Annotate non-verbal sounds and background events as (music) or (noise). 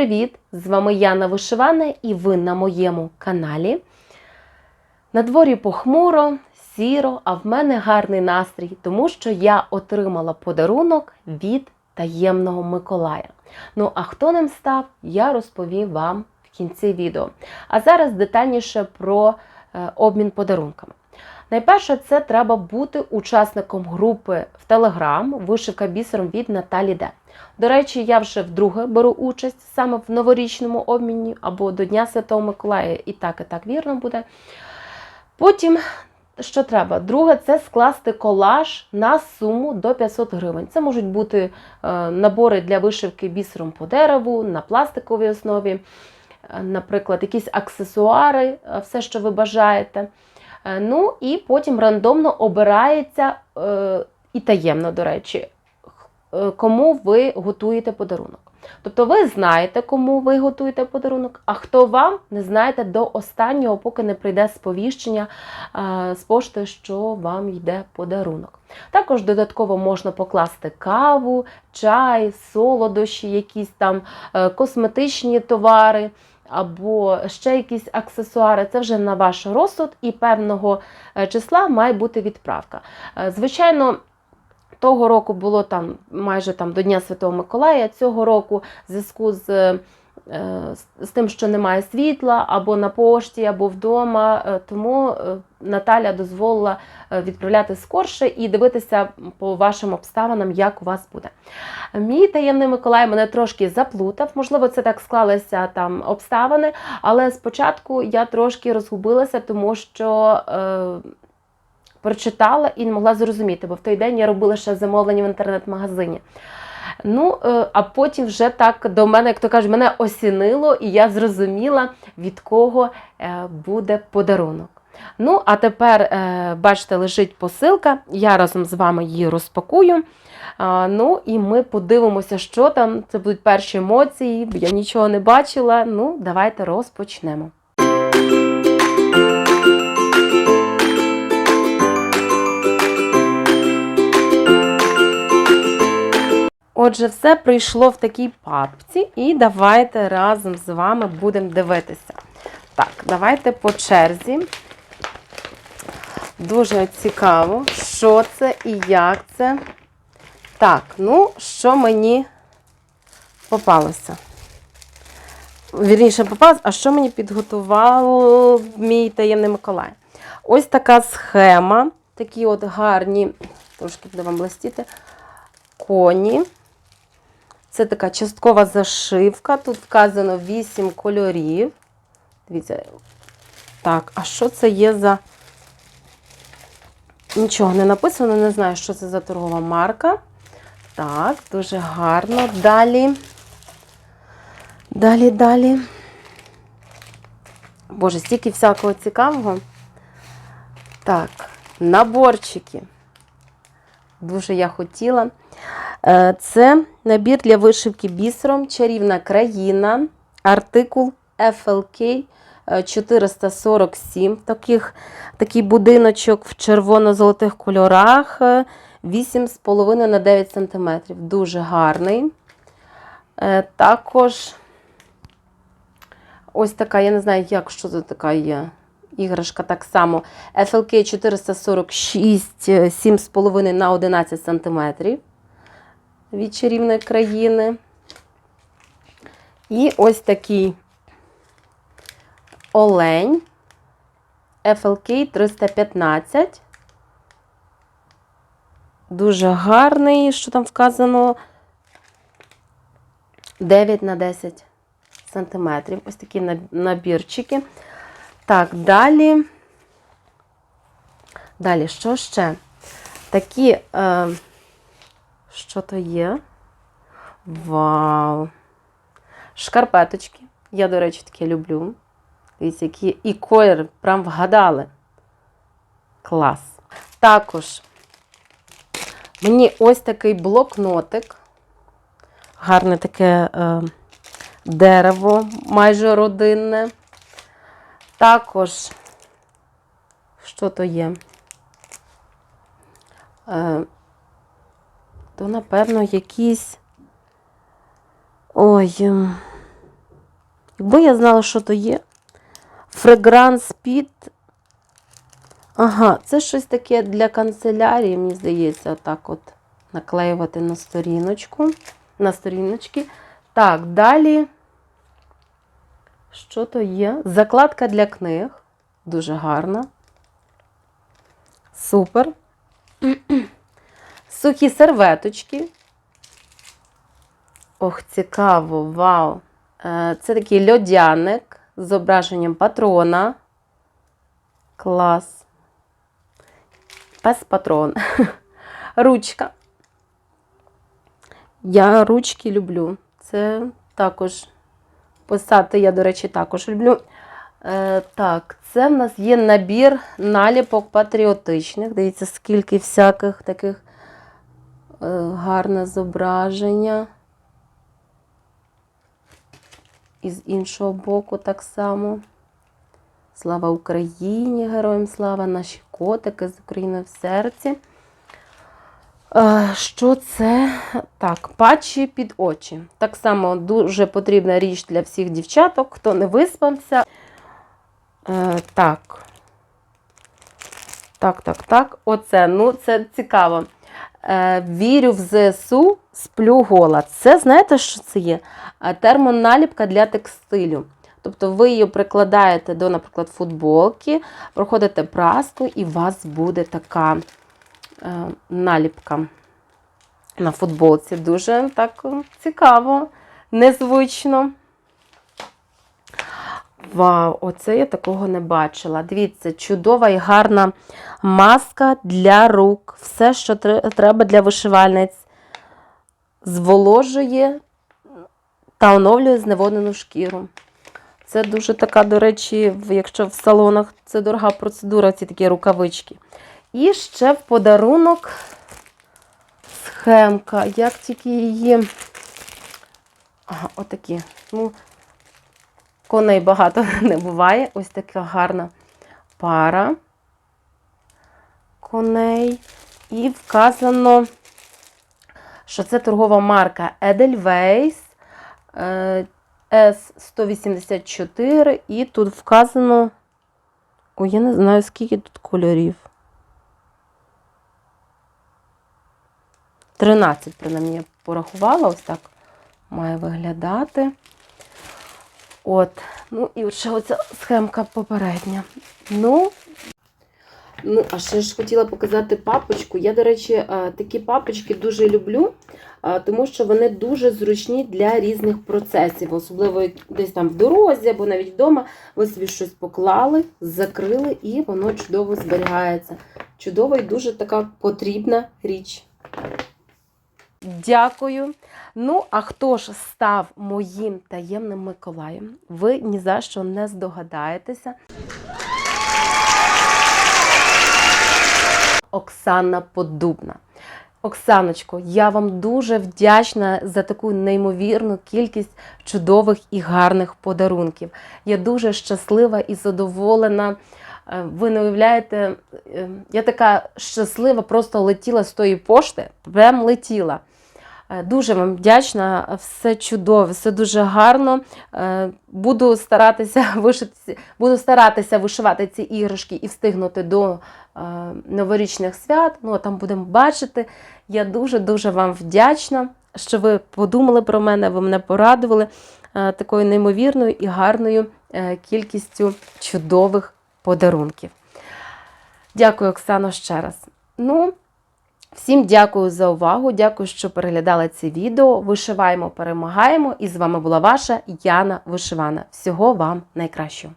Привіт! З вами Яна Вишивана і ви на моєму каналі. На дворі похмуро, сіро, а в мене гарний настрій, тому що я отримала подарунок від таємного Миколая. Ну, а хто ним став, я розповім вам в кінці відео. А зараз детальніше про е, обмін подарунками. Найперше, це треба бути учасником групи в Телеграм Вишивка бісером від Наталі Де. До речі, я вже вдруге беру участь саме в новорічному обміні або до Дня Святого Миколая, і так, і так вірно буде. Потім, що треба? Друге, це скласти колаж на суму до 500 гривень. Це можуть бути е, набори для вишивки бісером по дереву, на пластиковій основі, е, наприклад, якісь аксесуари, е, все, що ви бажаєте. Е, Ну і потім рандомно обирається е, і таємно, до речі, е, кому ви готуєте подарунок. Тобто ви знаєте, кому ви готуєте подарунок, а хто вам не знаєте до останнього, поки не прийде сповіщення з пошти, що вам йде подарунок. Також додатково можна покласти каву, чай, солодощі, якісь там косметичні товари або ще якісь аксесуари. Це вже на ваш розсуд, і певного е, числа має бути відправка. Е, Звичайно. Того року було там майже там до Дня Святого Миколая. Цього року в зв'язку з, е, з- тим, що немає світла або на пошті, або вдома. Тому Наталя дозволила е, відправляти скорше і дивитися по вашим обставинам, як у вас буде. Мій таємний Миколай мене трошки заплутав. Можливо, це так склалися там обставини, але спочатку я трошки розгубилася, тому що. Е, прочитала і не могла зрозуміти, бо в той день я робила ще замовлення в інтернет-магазині. Ну, е, а потім вже так до мене, як то кажуть, мене осінило, і я зрозуміла, від кого е, буде подарунок. Ну, а тепер, е, бачите, лежить посилка, я разом з вами її розпакую. Ну і ми подивимося, що там. Це будуть перші емоції, я нічого не бачила. Ну, давайте розпочнемо. Отже, все прийшло в такій папці, і давайте разом з вами будемо дивитися. Так, давайте по черзі. Дуже цікаво, що це і як це. Так, ну, що мені попалося? Вірніше, попалося, а що мені підготував мій таємний Миколай? Ось така схема, такі от гарні, трошки буде вам блистіти, коні. Це така часткова зашивка. Тут вказано 8 кольорів. Дивіться. Так, а що це є за. Нічого не написано, не знаю, що це за торгова марка. Так, дуже гарно. Далі. Далі, далі. Боже, стільки всякого цікавого. Так, наборчики. Дуже я хотіла. Е, Це набір для вишивки бісером, чарівна країна, артикул FLK 447. Таких, такий будиночок в червоно-золотих кольорах, е, 8,5 на 9 см. Дуже гарний. Е, Також ось така, я не знаю, як що це така є. Іграшка так само. FLK 446, е, 7,5 на 11 см від чарівної країни. І ось такий олень FLK 315. Дуже гарний, що там вказано 9 на 10 сантиметрів. Ось такі набірчики. Так, далі. Далі, що ще? Такі. Е, що то є? Вау! Шкарпеточки. Я, до речі, таке люблю. Дивіться, які і колір прям вгадали. Клас. Також мені ось такий блокнотик. Гарне таке е, дерево, майже родинне. Також, що то є? Е, то, напевно, якісь. Ой. ем, Якби я знала, що то є. Фрегранс під. Ага, це щось таке для канцелярії, мені здається, отак от наклеювати на сторіночку. На сторіночки. Так, далі. Що то є? Закладка для книг. Дуже гарна. Супер. (clears throat) Сухі серветочки. Ох, цікаво, вау. Е, Це такий льодяник з зображенням патрона. Клас. Пес патрон. (laughs) Ручка. Я ручки люблю. Це також писати я, до речі, також люблю. Е, так, це в нас є набір наліпок патріотичних. Дивіться, скільки всяких таких е, гарне зображення. І з іншого боку так само. Слава Україні! Героям слава! Наші котики з України в серці. Що це? Так, патчі під очі. Так само дуже потрібна річ для всіх дівчаток, хто не виспався. Е, Так. Так, так, так. Оце, ну, це цікаво. Е, Вірю в ЗСУ, сплю гола. Це знаєте, що це є? Е, Термоналіпка для текстилю. Тобто ви її прикладаєте до, наприклад, футболки, проходите праску, і у вас буде така е, наліпка на футболці. Дуже так цікаво, незвично. Вау, оце я такого не бачила. Дивіться, чудова і гарна маска для рук. Все, що треба для вишивальниць. Зволожує та оновлює зневоднену шкіру. Це дуже така, до речі, якщо в салонах це дорога процедура, ці такі рукавички. І ще в подарунок схемка. Як тільки її. Ага, отакі. Ну, коней багато (laughs) не буває. Ось така гарна пара коней. І вказано, що це торгова марка Edelweiss е, S184. І тут вказано. Ой, я не знаю, скільки тут кольорів. 13, принаймні, я порахувала, ось так має виглядати. От, ну і от ще оця схемка попередня. Ну, ну, а ще ж хотіла показати папочку. Я, до речі, е, такі папочки дуже люблю, е, тому що вони дуже зручні для різних процесів, особливо десь там в дорозі або навіть вдома. Ви собі щось поклали, закрили, і воно чудово зберігається. Чудова і дуже така потрібна річ. Дякую. Ну, а хто ж став моїм таємним Миколаєм? Ви ні за що не здогадаєтеся. Оксана Подубна. Оксаночко, я вам дуже вдячна за таку неймовірну кількість чудових і гарних подарунків. Я дуже щаслива і задоволена. Е, Ви не уявляєте, е, я така щаслива, просто летіла з тої пошти, прям летіла. Е, Дуже вам вдячна, все чудово, все дуже гарно. Е, Буду старатися (laughs) вишити, буду старатися вишивати ці іграшки і встигнути до е, новорічних свят. Ну, а там будемо бачити. Я дуже-дуже вам вдячна, що ви подумали про мене, ви мене порадували такою неймовірною і гарною кількістю чудових подарунків. Дякую, Оксано, ще раз. Ну, Всім дякую за увагу. Дякую, що переглядали це відео. Вишиваємо, перемагаємо. І з вами була ваша Яна Вишивана. Всього вам найкращого!